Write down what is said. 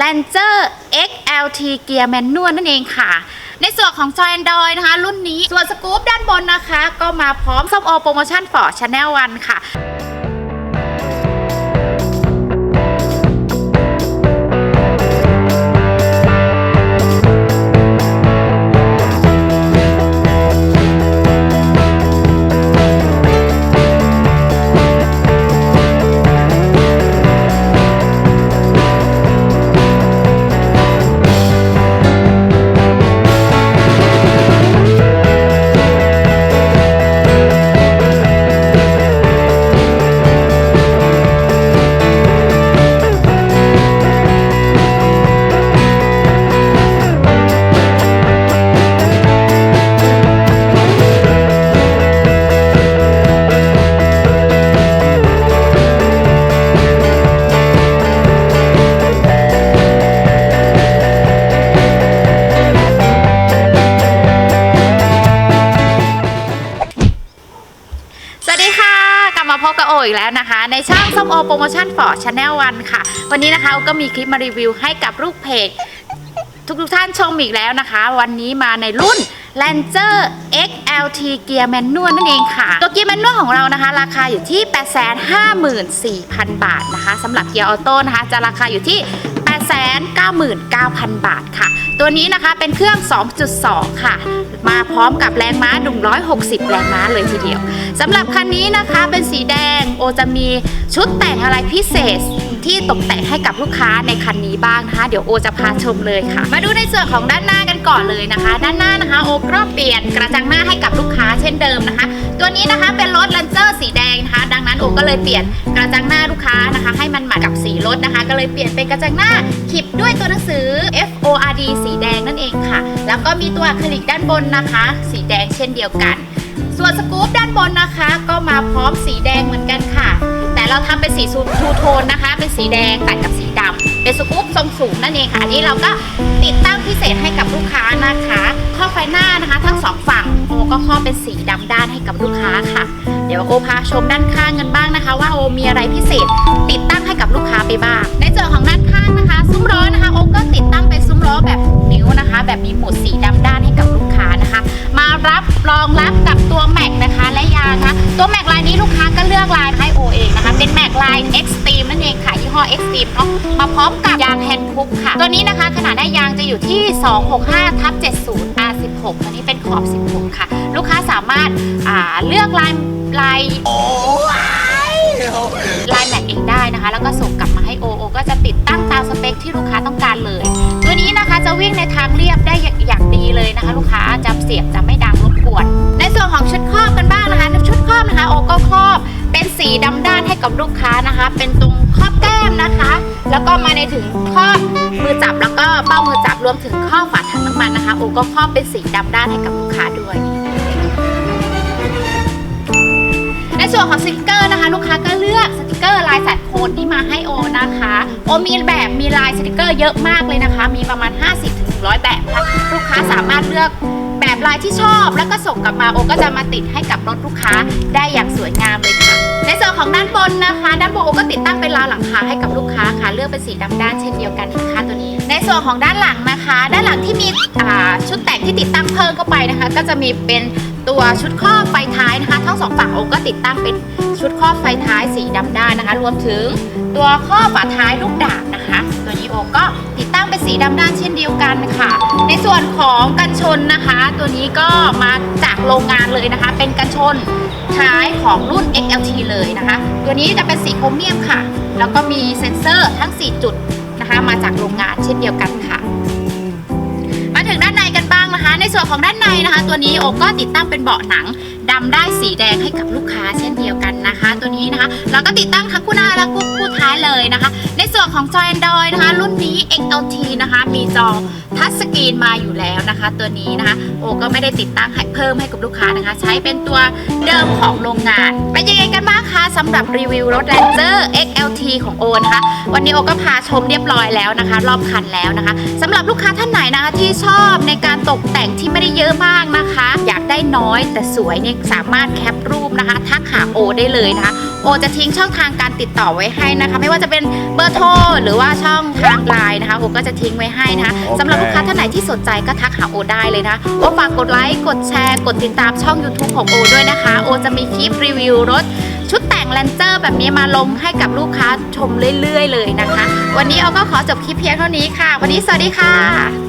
Ranger XLT เกียร์แมนนวลนั่นเองค่ะ ในส่วนของจอยแอนดอยนะคะ รุ่นนี้ส่วนสกู๊ปด้านบนนะคะ ก็มาพร้อมส้มโอโปรโมชั่น for Channel 1ค่ะ ในช่องส้มโอโปรโมชั่นฟอร์ชาแนลวันค่ะ วันนี้นะคะก็มีคลิปมารีวิวให้กับลูกเพจทุกทุกท่านชมอีกแล้วนะคะ วันนี้มาในรุ่น Lancer XLT เกียร์แมนนวลนั่นเองค่ะ ตัวเกียร์แมนนวลของเรานะคะ ราคาอยู่ที่ 854,000 บาทนะคะสำหรับเกียร์ออโต้นะคะ จะราคาอยู่ที่ 899,000 บาทค่ะ ตัวนี้นะคะเป็นเครื่อง 2.2 ค่ะ มาพร้อมกับแรงม้า 160 แรงม้าเลยทีเดียวสำหรับคันนี้นะคะเป็นสีแดงโอจะมีชุดแต่งอะไรพิเศษที่ตกแต่งให้กับลูกค้าในคันนี้บ้างนะคะ เดี๋ยวโอจะพาชมเลยค่ะ มาดูในส่วนของด้านหน้ากันก่อนเลยนะคะ ด้านหน้านะคะ โอก็เปลี่ยนกระจังหน้าให้กับลูกค้าเช่นเดิมนะคะ ตัวนี้นะคะเป็นรถ Ranger สีแดง โอก็เลยเปลี่ยนกระจังหน้าลูกค้านะคะ ให้มันเหมาะกับสีรถนะคะ ก็เลยเปลี่ยนเป็นกระจังหน้าขีบด้วยตัวหนังสือ F O R D สีแดงนั่นเองค่ะ แล้วก็มีตัวอะคริลิกด้านบนนะคะ สีแดงเช่นเดียวกัน ส่วนสกู๊ปด้านบนนะคะ ก็มาพร้อมสีแดงเหมือนกันค่ะ เราทำเป็นสีทูโทนนะคะ เป็นสีแดงตัดกับสีดำเป็นสกู๊ปทรงสูงนั่นเองค่ะอันนี้เราก็ติดตั้งพิเศษให้กับลูกค้านะคะข้อไฟหน้านะคะ ทั้งสองฝั่งโอก็ข้อเป็นสีดำด้านให้กับลูกค้าค่ะ เดี๋ยวโอพาชมด้านข้างกันบ้างนะคะ ว่าโอมีอะไรพิเศษ ติดตั้งให้กับลูกค้าไปบ้างในส่วนของด้านข้างนะคะ ซุ้มล้อนะคะโอก็ติดตั้งเป็นซุ้มล้อ Extreme นั่นเองค่ะยี่ห้อ Extreme เนาะมาพร้อมกับยางแฮนด์คุกค่ะ ตัวนี้นะคะขนาดได้ยางจะอยู่ที่ 265ทับ70 R16 ตัวนี้เป็นขอบ 16 ค่ะ ลูกค้าสามารถาเลือกลายลายลายแม็กเองได้นะคะ แล้วก็ส่งกลับมาให้โอโอก็จะติดตั้งตามสเปคที่ลูกค้าต้องการเลย ตัวนี้นะคะจะวิ่งในทางเรียบได้อย่างดีเลยนะคะ ลูกค้าจะเสียงจะไม่ดังรบกวน ในส่วนของชุดครอบกันบ้างนะคะชุดครอบนะคะโอก็ครอบ สีดำด้านให้กับลูกค้านะคะ เป็นตรงครอบแก้มนะคะ แล้วก็มาในถึงครอบมือจับแล้วก็เป้ามือจับรวมถึงครอฝาถังน้ำมันนะคะโอก็ครอบเป็นสีดำด้านให้กับลูกค้าด้วย ในส่วนของสติกเกอร์นะคะ ลูกค้าก็เลือกสติกเกอร์ลายสัตว์โคนที่มาให้โอนะคะ โอมีแบบมีลายสติกเกอร์เยอะมากเลยนะคะ มีประมาณ 50-100 แบบค่ะลูกค้าสามารถเลือก บบลายที่ชอบ แล้วก็ส่งกลับมาโอก็จะมาติดให้กับรถลูกค้าได้อย่างสวยงามเลยค่ะ ในส่วนของด้านบนนะคะ ด้านบนโอก็ติดตั้งเป็นราวหลังคาให้กับลูกค้าค่ะเลือกเป็นสีดำด้านเช่นเดียวกันค่ะตัวนี้ ในส่วนของด้านหลังนะคะ ด้านหลังที่มีอ่าชุดแต่งที่ติดตั้งเพิ่มเข้าไปนะคะ ก็จะมีเป็น ตัวชุดครอบไฟท้ายนะคะ ทั้งสองฝั่งโอก็ติดตั้งเป็นชุดครอบไฟท้ายสีดำด้านนะคะ รวมถึงตัวครอฝาท้ายลูกดาบนะคะ ตัวนี้โอก็ติดตั้งเป็นสีดำด้านเช่นเดียวกันค่ะ ในส่วนของกันชนนะคะ ตัวนี้ก็มาจากโรงงานเลยนะคะ เป็นกันชนท้ายของรุ่น XLT เลยนะคะ ตัวนี้จะเป็นสีโครเมียมค่ะ แล้วก็มีเซ็นเซอร์ทั้ง 4 จุดนะคะ มาจากโรงงานเช่นเดียวกันค่ะ ในส่วนของด้านในนะคะ ตัวนี้โอก็ติดตั้งเป็นเบาะหนังดำได้สีแดงให้กับลูกค้าเช่นเดียวกัน นี้นะคะเราก็ติดตั้งทั้งคู่หน้าและคู่คู่ท้ายเลยนะคะ ในส่วนของจอ Android นะคะ รุ่นนี้ XLT นะคะ มีจอทัชสกรีนมาอยู่แล้วนะคะ ตัวนี้นะคะ โอก็ไม่ได้ติดตั้งเพิ่มให้กับลูกค้านะคะ ใช้เป็นตัวเดิมของโรงงานเป็นยังไงกันบ้างคะสำหรับรีวิวรถ Ranger XLT ของโอนะคะ วันนี้โอก็พาชมเรียบร้อยแล้วนะคะ รอบคันแล้วนะคะสำหรับลูกค้าท่านไหนนะคะที่ชอบในการตกแต่งที่ไม่ได้เยอะมากนะคะ อยากได้น้อยแต่สวยเนี่ยสามารถแคปรูปนะคะ ทักหาโอได้เลยนะคะ ออจะทิ้งช่องทางการติดต่อไว้ให้นะคะ ไม่ว่าจะเป็นเบอร์โทรหรือว่าช่องทางไลน์นะคะโอก็จะทิ้งไว้ให้นะคะโอเคสำหรับลูกค้าท่านไหนที่สนใจก็ทักหาโอได้เลยนะโอฝากกดไลค์กดแชร์ กดติดตามช่อง YouTube ของโอด้วยนะคะ โอจะมีคลิปรีวิวรถชุดแต่งแลนเจอร์แบบนี้มาลงให้กับลูกค้าชมเรื่อย ๆ เลยนะคะ วันนี้โอก็ขอจบคลิปเพียงเท่านี้ค่ะ วันนี้สวัสดีค่ะ